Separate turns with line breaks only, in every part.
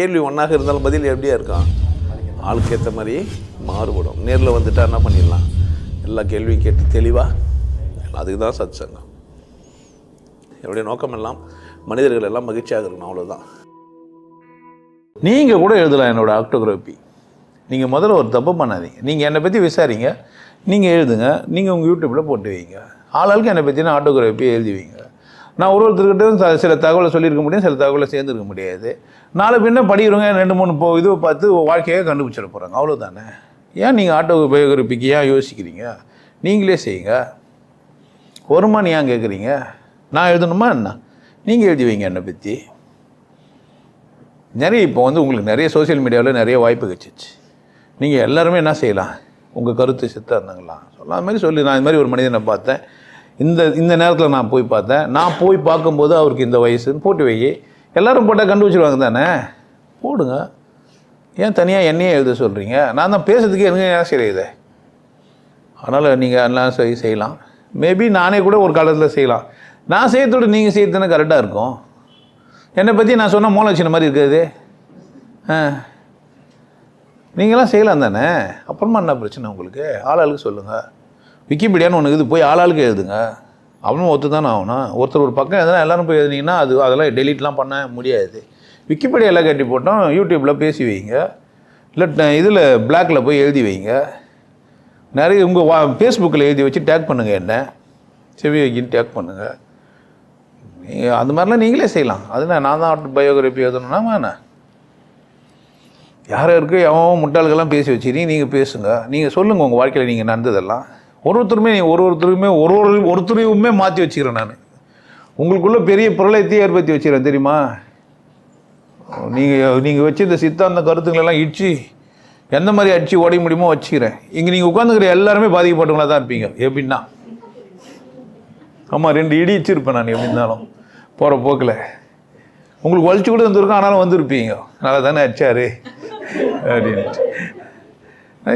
கேள்வி ஒன்றாக இருந்தாலும் பதில் எப்படியா இருக்கான் ஆளுக்கு ஏற்ற மாதிரி மாறுபடும். நேரில் வந்துட்டா என்ன பண்ணிடலாம்? எல்லா கேள்வியும் கேட்டு தெளிவாக அதுக்கு தான் சத் சங்கம் என்னுடைய நோக்கம் எல்லாம் மனிதர்கள் எல்லாம் மகிழ்ச்சியாக இருக்கணும் அவ்வளோதான் நீங்கள் கூட எழுதலாம் என்னோடய ஆக்டோகிராஃபி. நீங்கள் முதல்ல ஒரு தப்பு பண்ணாதீங்க. நீங்கள் என்னை பற்றி விசாரிங்க. நீங்கள் எழுதுங்க. நீங்கள் உங்கள் யூடியூப்பில் போட்டு வைங்க. ஆளாளுக்கு என்னை பற்றின ஆட்டோகிராஃபி எழுதி வைங்க. நான் ஒரு ஒருத்தர்கிட்ட சில தகவலை சொல்லியிருக்க முடியும் சில தகவலை சேர்ந்துருக்க முடியாது. நாளை பின்ன படிக்கிறவங்க ரெண்டு மூணு போ இதுவை பார்த்து வாழ்க்கையாக கண்டுபிடிச்சிட போகிறாங்க அவ்வளோதானே ஏன் நீங்கள் ஆட்டோ பயோகிராஃபிக்கு ஏன் யோசிக்கிறீங்க? நீங்களே செய்யுங்க. வருமானம் ஏன் கேட்குறீங்க நான் எழுதணுமா என்ன? நீங்கள் எழுதி வைங்க என்னை பற்றி நிறைய இப்போ வந்து உங்களுக்கு நிறைய சோஷியல் மீடியாவில் நிறைய வாய்ப்பு கிடச்சிச்சு. நீங்கள் எல்லாருமே என்ன செய்யலாம்? உங்கள் கருத்து சித்தா இருந்தாங்களாம். சொல்லாத மாதிரி சொல்லி நான் இது மாதிரி ஒரு மனிதனை பார்த்தேன். இந்த இந்த நேரத்தில் நான் போய் பார்த்தேன். நான் போய் பார்க்கும்போது அவருக்கு இந்த வயசுன்னு போட்டு வை. எல்லாரும் போட்டால் கண்டுபிடிச்சிருவாங்க தானே? போடுங்க. ஏன் தனியாக என்னையே எழுத சொல்கிறீங்க நான் தான் பேசுறதுக்கு எனக்கு ஏன் செய்யுது அதனால் நீங்கள் எல்லாம் செய் செய்யலாம். மேபி நானே கூட ஒரு காலத்தில் செய்யலாம். நான் செய்யறதோட நீங்கள் செய்யறதுனா தானே கரெக்டாக இருக்கும். என்னை பற்றி நான் சொன்ன மூலட்சணம் மாதிரி இருக்காது. ஆ. நீங்களாம் செய்யலாம் தானே? அப்புறமா என்ன பிரச்சனை உங்களுக்கு? ஆளாளுக்கு சொல்லுங்கள் விக்கிபீடியான்னு ஒன்று இது போய் ஆளாளுக்கு எழுதுங்க. அவனும் ஒத்து தானே ஆகணும். ஒருத்தர் ஒரு பக்கம் எதனா எல்லோரும் போய் எழுதினீங்கன்னா அது அதெல்லாம் டெலீட்லாம் பண்ண முடியாது. விக்கிபீடியாவில் கட்டி போட்டோம் யூடியூப்பில் பேசி வைங்க. இல்லை இதில் பிளாக்ல போய் எழுதி வைங்க. நிறைய உங்கள் வா ஃபேஸ்புக்கில் எழுதி வச்சு டேக் பண்ணுங்கள் என்ன. செவி வைக்கின்னு டேக் பண்ணுங்கள் நீங்கள் அந்த மாதிரிலாம் நீங்களே செய்யலாம். அது நான் நான் தான் பயோகிராஃபி எழுதணும்னா வேணா யார் யாருக்கு எவன் முட்டாள்கள்லாம் பேசி வச்சுருக்கீங்க நீங்கள் பேசுங்க. நீங்கள் சொல்லுங்கள் உங்கள் வாழ்க்கையில் நீங்கள் நடந்ததெல்லாம். ஒரு ஒருத்தருமே ஒரு ஒருத்தருமே ஒரு ஒரு ஒருத்தரையுமே மாற்றி வச்சுக்கிறேன் நான். உங்களுக்குள்ளே பெரிய பிரளயத்தையே ஏற்படுத்தி வச்சுக்கிறேன் தெரியுமா? நீங்கள் நீங்கள் வச்சு இந்த சித்தாந்த கருத்துங்களெல்லாம் இடிச்சு எந்த மாதிரி அடித்து உடைய முடியுமோ வச்சுக்கிறேன். இங்கே நீங்கள் உட்காந்துக்கிற எல்லாருமே பாதிக்கப்பட்டவங்களா தான் இருப்பீங்க. எப்படின்னா? ஆமாம் ரெண்டு இடி வச்சுருப்பேன் நான் எப்படி இருந்தாலும். போகிற போக்கில். உங்களுக்கு வலிச்சு கூட வந்திருக்கோம் ஆனாலும் வந்திருப்பீங்க. நல்லா தானே அடிச்சாரு? அப்படின்ட்டு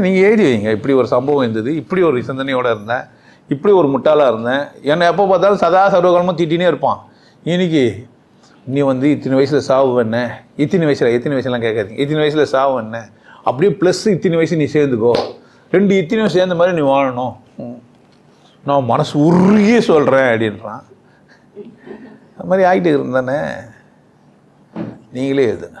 நீங்கள் எழுதி வைங்க. இப்படி ஒரு சம்பவம் இருந்தது. இப்படி ஒரு சிந்தனையோடு இருந்தேன். இப்படி ஒரு முட்டாளாக இருந்தேன். என்னை எப்போ பார்த்தாலும் சதா சர்வகாலமாக திட்டினே இருப்பான். இன்னைக்கு நீ வந்து இத்தனை வயசில் சாவு என்ன இத்தனை வயசில் எத்தனை வயசுலாம் கேட்காதீங்க. இத்தனை வயசில் சாவு என்ன அப்படியே ப்ளஸ் இத்தனை வயசு நீ சேர்ந்துக்கோ. ரெண்டு இத்தனை வயசு சேர்ந்த மாதிரி நீ வாழணும். நான் மனசு உருகியே சொல்கிறேன் அப்படின்றான். அது மாதிரி ஆகிட்டு இருந்தானே. நீங்களே எழுதுங்க.